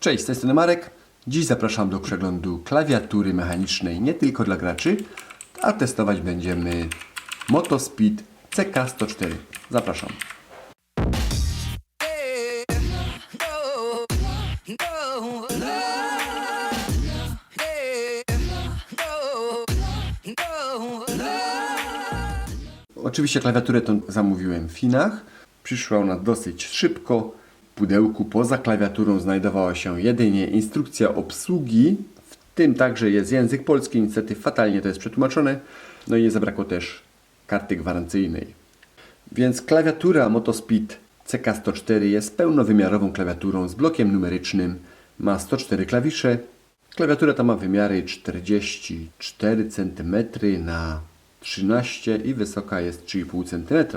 Cześć, z tej strony Marek. Dziś zapraszam do przeglądu klawiatury mechanicznej nie tylko dla graczy, a testować będziemy Motospeed CK104. Zapraszam. Oczywiście klawiaturę tą zamówiłem w Chinach. Przyszła ona dosyć szybko. Pudełku poza klawiaturą znajdowała się jedynie instrukcja obsługi, w tym także jest język polski, niestety fatalnie to jest przetłumaczone. No i nie zabrakło też karty gwarancyjnej. Więc klawiatura Motospeed CK104 jest pełnowymiarową klawiaturą z blokiem numerycznym. Ma 104 klawisze. Klawiatura ta ma wymiary 44 cm na 13 i wysoka jest 3,5 cm.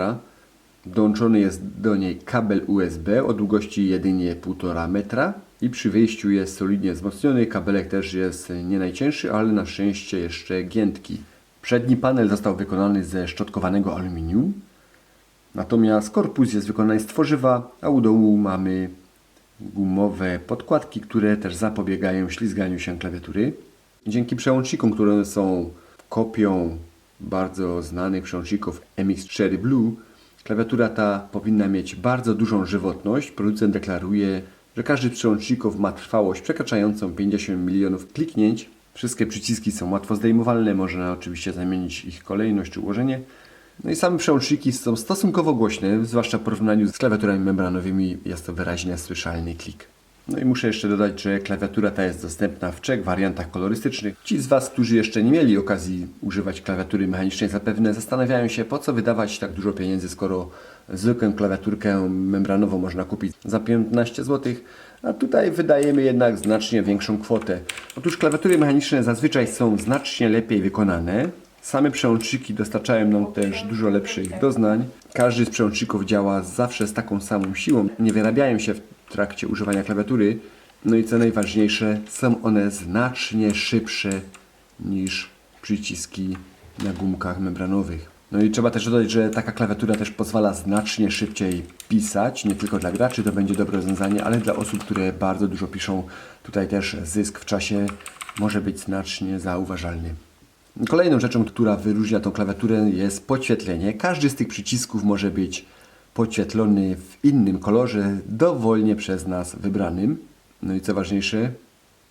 Dołączony jest do niej kabel USB o długości jedynie 1,5 metra i przy wyjściu jest solidnie wzmocniony. Kabelek też jest nie najcięższy, ale na szczęście jeszcze giętki. Przedni panel został wykonany ze szczotkowanego aluminium. Natomiast korpus jest wykonany z tworzywa, a u dołu mamy gumowe podkładki, które też zapobiegają ślizganiu się klawiatury. Dzięki przełącznikom, które są kopią bardzo znanych przełączników MX4 Blue, klawiatura ta powinna mieć bardzo dużą żywotność. Producent deklaruje, że każdy z przełączników ma trwałość przekraczającą 50 milionów kliknięć. Wszystkie przyciski są łatwo zdejmowalne, można oczywiście zamienić ich kolejność czy ułożenie. No i same przełączniki są stosunkowo głośne, zwłaszcza w porównaniu z klawiaturami membranowymi jest to wyraźnie słyszalny klik. No i muszę jeszcze dodać, że klawiatura ta jest dostępna w trzech wariantach kolorystycznych. Ci z Was, którzy jeszcze nie mieli okazji używać klawiatury mechanicznej, zapewne zastanawiają się, po co wydawać tak dużo pieniędzy, skoro zwykłą klawiaturkę membranową można kupić za 15 zł, a tutaj wydajemy jednak znacznie większą kwotę. Otóż klawiatury mechaniczne zazwyczaj są znacznie lepiej wykonane. Same przełączniki dostarczają nam też dużo lepszych doznań. Każdy z przełączników działa zawsze z taką samą siłą. Nie wyrabiają się w trakcie używania klawiatury. No i co najważniejsze, są one znacznie szybsze niż przyciski na gumkach membranowych. No i trzeba też dodać, że taka klawiatura też pozwala znacznie szybciej pisać, nie tylko dla graczy to będzie dobre rozwiązanie, ale dla osób, które bardzo dużo piszą, tutaj też zysk w czasie może być znacznie zauważalny. Kolejną rzeczą, która wyróżnia tą klawiaturę jest podświetlenie. Każdy z tych przycisków może być podświetlony w innym kolorze, dowolnie przez nas wybranym. No i co ważniejsze,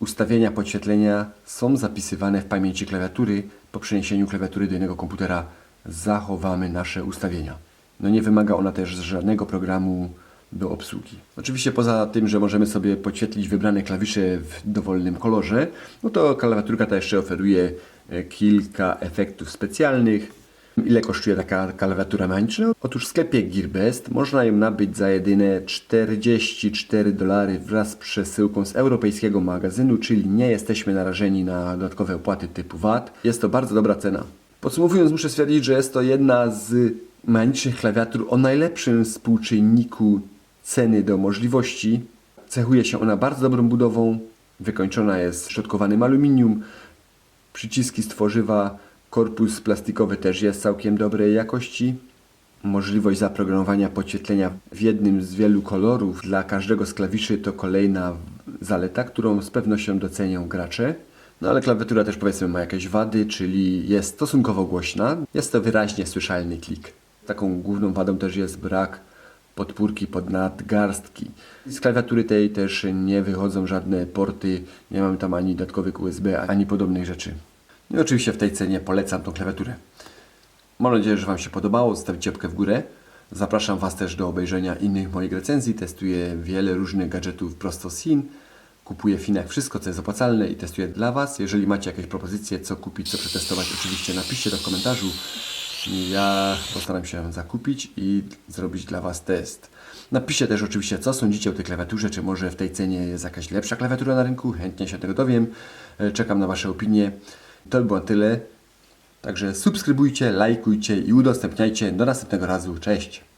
ustawienia podświetlenia są zapisywane w pamięci klawiatury. Po przeniesieniu klawiatury do innego komputera zachowamy nasze ustawienia. No nie wymaga ona też żadnego programu do obsługi. Oczywiście poza tym, że możemy sobie podświetlić wybrane klawisze w dowolnym kolorze, no to klawiaturka ta jeszcze oferuje e, kilka efektów specjalnych. Ile kosztuje taka klawiatura mechaniczna? Otóż w sklepie Gearbest można ją nabyć za jedyne 44 dolary wraz z przesyłką z europejskiego magazynu, czyli nie jesteśmy narażeni na dodatkowe opłaty typu VAT. Jest to bardzo dobra cena. Podsumowując, muszę stwierdzić, że jest to jedna z mechanicznych klawiatur o najlepszym współczynniku ceny do możliwości. Cechuje się ona bardzo dobrą budową, wykończona jest szczotkowanym aluminium, przyciski z tworzywa, korpus plastikowy też jest całkiem dobrej jakości. Możliwość zaprogramowania podświetlenia w jednym z wielu kolorów dla każdego z klawiszy to kolejna zaleta, którą z pewnością docenią gracze. No ale klawiatura też powiedzmy ma jakieś wady, czyli jest stosunkowo głośna. Jest to wyraźnie słyszalny klik. Taką główną wadą też jest brak podpórki pod nadgarstki. Z klawiatury tej też nie wychodzą żadne porty, nie mamy tam ani dodatkowych USB, ani podobnych rzeczy. No i oczywiście w tej cenie polecam tą klawiaturę. Mam nadzieję, że Wam się podobało. Zostawcie łapkę w górę. Zapraszam Was też do obejrzenia innych moich recenzji. Testuję wiele różnych gadżetów prosto z Chin. Kupuję w Chinach wszystko, co jest opłacalne i testuję dla Was. Jeżeli macie jakieś propozycje, co kupić, co przetestować, oczywiście napiszcie to w komentarzu. Ja postaram się zakupić i zrobić dla Was test. Napiszcie też oczywiście, co sądzicie o tej klawiaturze, czy może w tej cenie jest jakaś lepsza klawiatura na rynku. Chętnie się tego dowiem. E, Czekam na Wasze opinie. To by było tyle. Także subskrybujcie, lajkujcie i udostępniajcie. Do następnego razu. Cześć!